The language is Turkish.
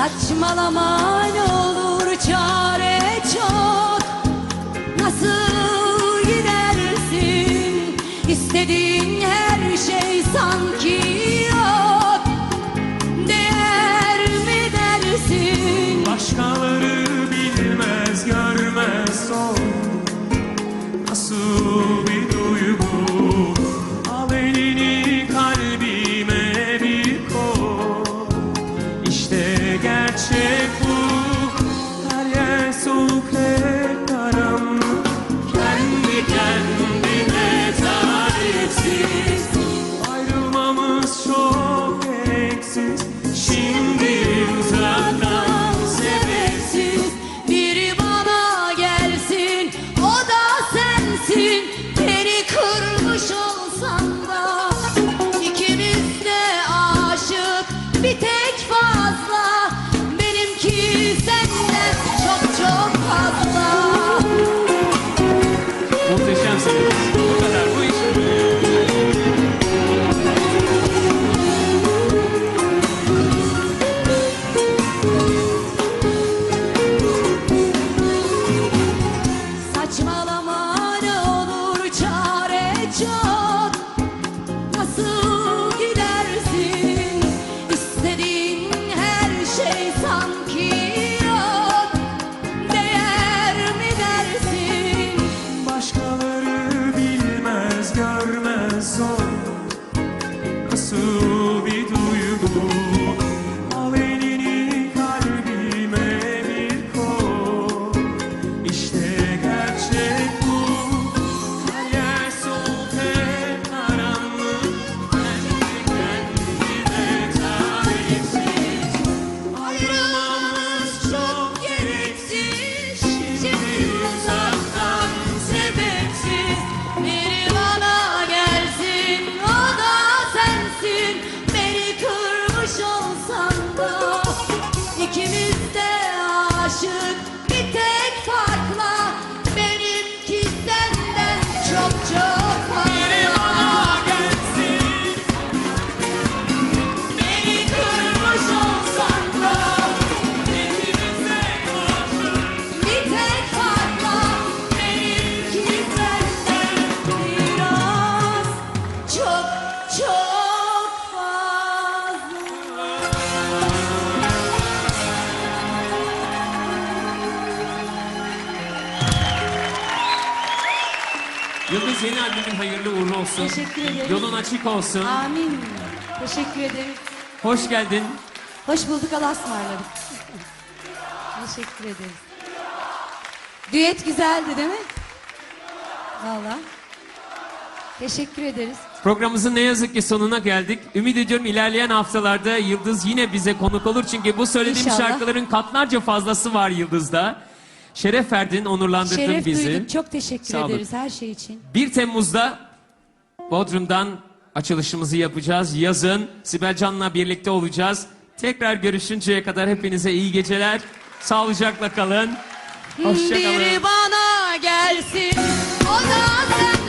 Saçmalama ne olur çare çok. Nasıl gidersin? İstediğin her şey sanki yok. Değer mi dersin? Başkaları bilmez görmez oldu Nasıl Nasıl Yıldız yeni albümün hayırlı uğurlu olsun. Teşekkür ederim. Yolun açık olsun. Amin. Teşekkür ederim. Hoş geldin. Hoş bulduk Allah'a ısmarladık. Teşekkür ederiz. Düet güzeldi değil mi? Valla. Teşekkür ederiz. Programımızın ne yazık ki sonuna geldik. Ümit ediyorum ilerleyen haftalarda Yıldız yine bize konuk olur. Çünkü bu söylediğim İnşallah. şarkıların katlarca fazlası var Yıldız'da. Şeref verdin, onurlandırdın Şeref bizi. duydum. Çok teşekkür Sağ olun. ederiz her şey için. 1 Temmuz'da Bodrum'dan açılışımızı yapacağız. Yazın Sibel Can'la birlikte olacağız. Tekrar görüşünceye kadar hepinize iyi geceler. Sağlıcakla kalın. Hoşçakalın. Biri bana gelsin, o da sen.